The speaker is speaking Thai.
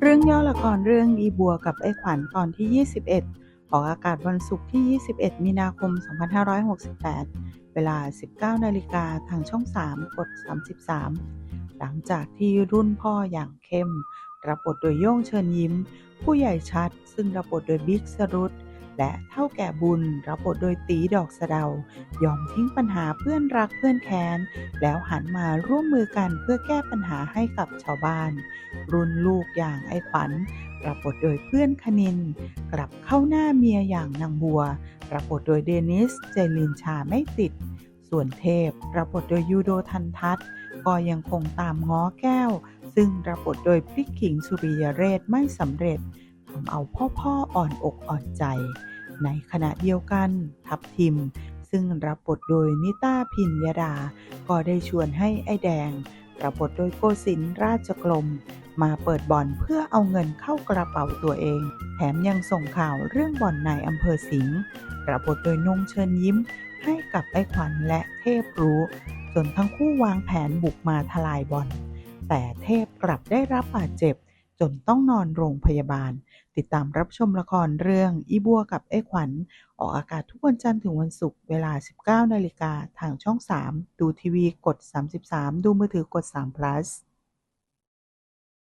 เรื่องย่อละครเรื่องอีบัวกับไอ้ขวัญตอนที่ 21 ออกอากาศวันศุกร์ที่ 21 มีนาคม 2568 เวลา 19 นาฬิกาทางช่อง 3 กด 33 หลังจากที่รุ่นพ่ออย่างเข้ม รับบทโดยโย่งเชิญยิ้ม ผู้ใหญ่ชัด ซึ่งรับบทโดยบิ๊กสรุต และเท่าแก่บุญรับบทโดยตีดอกสะเดายอมทิ้งปัญหาเพื่อนรักเพื่อนแค้น แล้วหันมาร่วมมือกันเพื่อแก้ปัญหาให้กับชาวบ้าน รุ่นลูกอย่างไอ้ขวัญรับบทโดยเพื่อนคณิน กลับเข้าหน้าเมียอย่างนางบัวรับบทโดยเดนิส เจลินชาไม่ติด ส่วนเทพรับบทโดยยูโดทันทัศน์ก็ยังคงตามง้อแก้ว ซึ่งรับบทโดยพริกขิงสุริยเรศไม่สำเร็จ ทำเอาพ่อพ่ออ่อนอกอ่อนใจ ในขณะเดียวกันทับทิม ซึ่งรับบทโดยนิต้าพิญญดา ก็ได้ชวนให้ไอ้แดง รับบทโดยโกศินราชกลม มาเปิดบ่อนเพื่อเอาเงินเข้ากระเป๋าตัวเอง แถมยังส่งข่าวเรื่องบ่อนในอำเภอสิงห์รับบทโดยนงเชิญยิ้ม ให้กับไอ้ขวัญและเทพรู้จนทั้งคู่วางแผนบุกมาทลายบ่อนแต่เทพกลับได้รับบาดเจ็บ จนต้องนอนโรงพยาบาล ติดตามรับชมละครเรื่อง อีบัวกับไอ้ขวัญ ออกอากาศทุกวันจันทร์ถึงวันศุกร์เวลา 19นาฬิกาทางช่อง 3 ดูทีวีกด 33 ดูมือถือกด3 plus